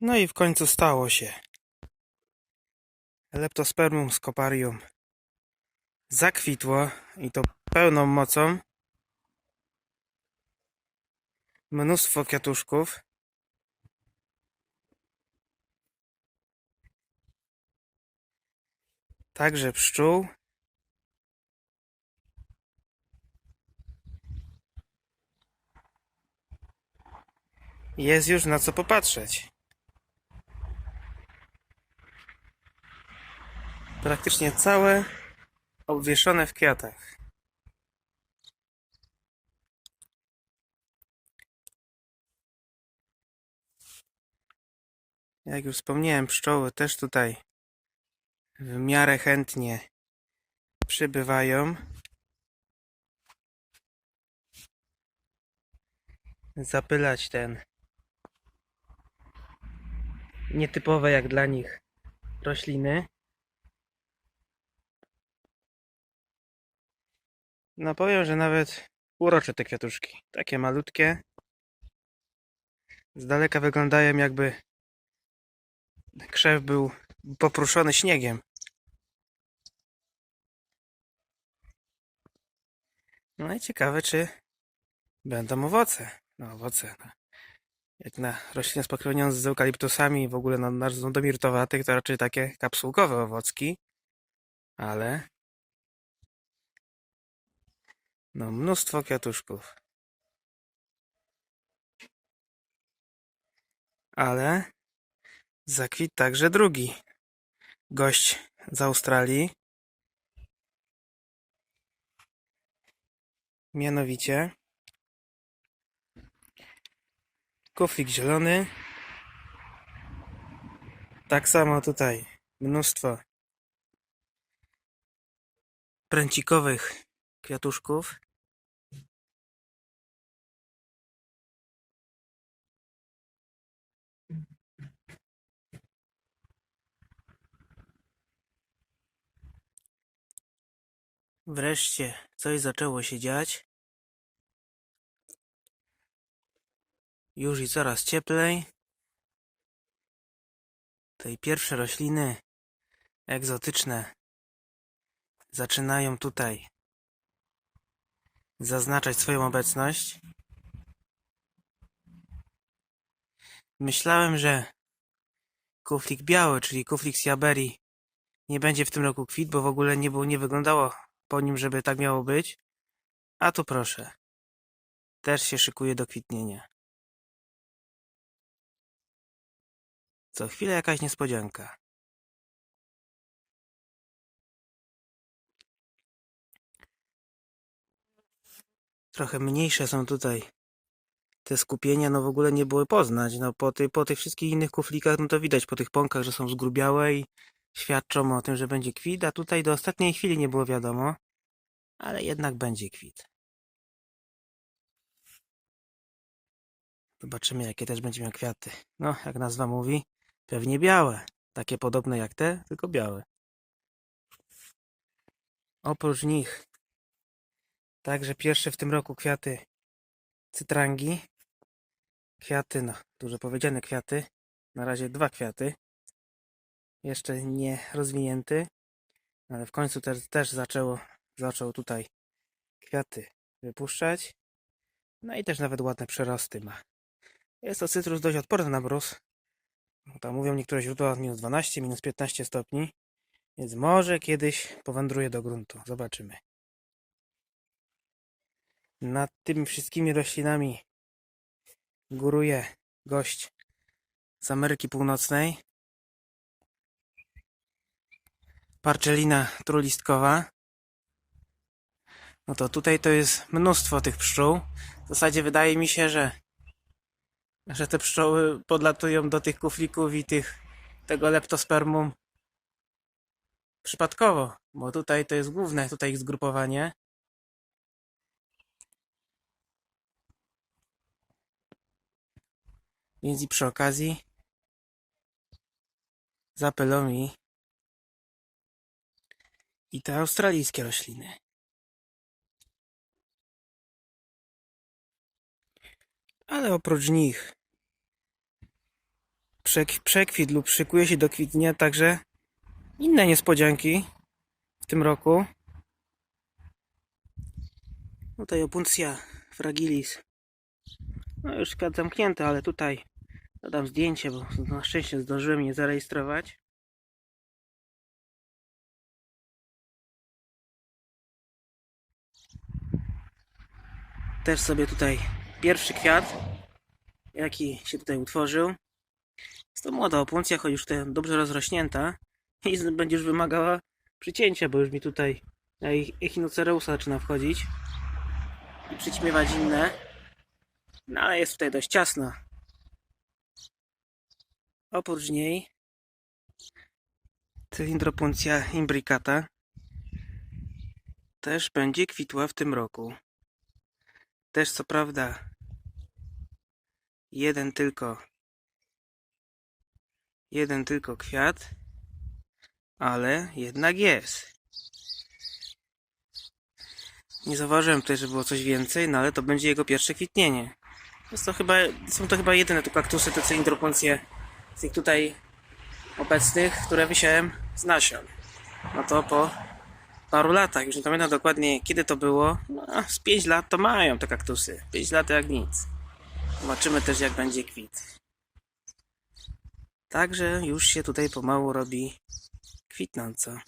No i w końcu stało się. Leptospermum scoparium zakwitło i to pełną mocą. Mnóstwo kwiatuszków. Także pszczół. Jest już na co popatrzeć. Praktycznie całe obwieszone w kwiatach. Jak już wspomniałem, pszczoły też tutaj w miarę chętnie przybywają. Zapylać ten nietypowe jak dla nich rośliny. No powiem, że nawet urocze te kwiatuszki. Takie malutkie. Z daleka wyglądają jakby krzew był popruszony śniegiem. No i ciekawe, czy będą owoce. No owoce. No. Jak na roślinę spokrewnioną z eukaliptusami w ogóle na należą do mirtowatych, to raczej takie kapsułkowe owocki. Ale no mnóstwo kwiatuszków. Ale zakwit także drugi gość z Australii. Mianowicie kuflik zielony. Tak samo tutaj mnóstwo pręcikowych kwiatuszków. Wreszcie coś zaczęło się dziać. Już i coraz cieplej. Tej pierwsze rośliny egzotyczne zaczynają tutaj zaznaczać swoją obecność. Myślałem, że kuflik biały, czyli kuflik Siaberi, nie będzie w tym roku kwit, bo w ogóle nie, było, nie wyglądało po nim, żeby tak miało być. A tu proszę. Też się szykuje do kwitnienia. Co chwilę jakaś niespodzianka. Trochę mniejsze są tutaj te skupienia, no w ogóle nie były poznać. No po, ty, po tych wszystkich innych kuflikach, no to widać po tych pąkach, że są zgrubiałe i świadczą o tym, że będzie kwit, a tutaj do ostatniej chwili nie było wiadomo, ale jednak będzie kwit. Zobaczymy, jakie też będzie miał kwiaty. No, jak nazwa mówi, pewnie białe. Takie podobne jak te, tylko białe. Oprócz nich także pierwsze w tym roku kwiaty cytrangi. Kwiaty, no, dużo powiedziane kwiaty. Na razie dwa kwiaty. Jeszcze nie rozwinięty, ale w końcu też, też zaczęło, zaczął tutaj kwiaty wypuszczać. No i też nawet ładne przyrosty ma. Jest to cytrus dość odporny na mróz. No, Tam mówią niektóre źródła minus 12, minus 15 stopni. Więc może kiedyś powędruje do gruntu. Zobaczymy. Nad tymi wszystkimi roślinami góruje gość z Ameryki Północnej. Parczelina trulistkowa. No to tutaj to jest mnóstwo tych pszczół. W zasadzie wydaje mi się, że że te pszczoły podlatują do tych kuflików i tych tego leptospermum przypadkowo, bo tutaj to jest główne tutaj ich zgrupowanie. Więc i przy okazji zapylą mi i te australijskie rośliny. Ale oprócz nich przek- przekwit lub szykuje się do kwitnia, także inne niespodzianki w tym roku. Tutaj opuncja fragilis. No już kwiat zamknięty, ale tutaj dodam zdjęcie, bo na szczęście zdążyłem je zarejestrować. Też sobie tutaj pierwszy kwiat, jaki się tutaj utworzył. Jest to młoda opuncja, choć już tutaj dobrze rozrośnięta i będzie już wymagała przycięcia, bo już mi tutaj echinoceusa zaczyna wchodzić i przyćmiewać inne. No ale jest tutaj dość ciasno. Oprócz niej cylindropuncja imbricata też będzie kwitła w tym roku. Też co prawda jeden tylko jeden tylko kwiat, ale jednak jest. Nie zauważyłem tutaj, że było coś więcej, no ale to będzie jego pierwsze kwitnienie. Jest to chyba, są to chyba jedyne tu kaktusy, te cylindropuncje z tych tutaj obecnych, które wysiałem z nasion. No to po paru latach, już nie pamiętam dokładnie kiedy to było, no z 5 lat to mają te kaktusy. 5 lat jak nic. Zobaczymy też jak będzie kwit. Także już się tutaj pomału robi kwitnąco.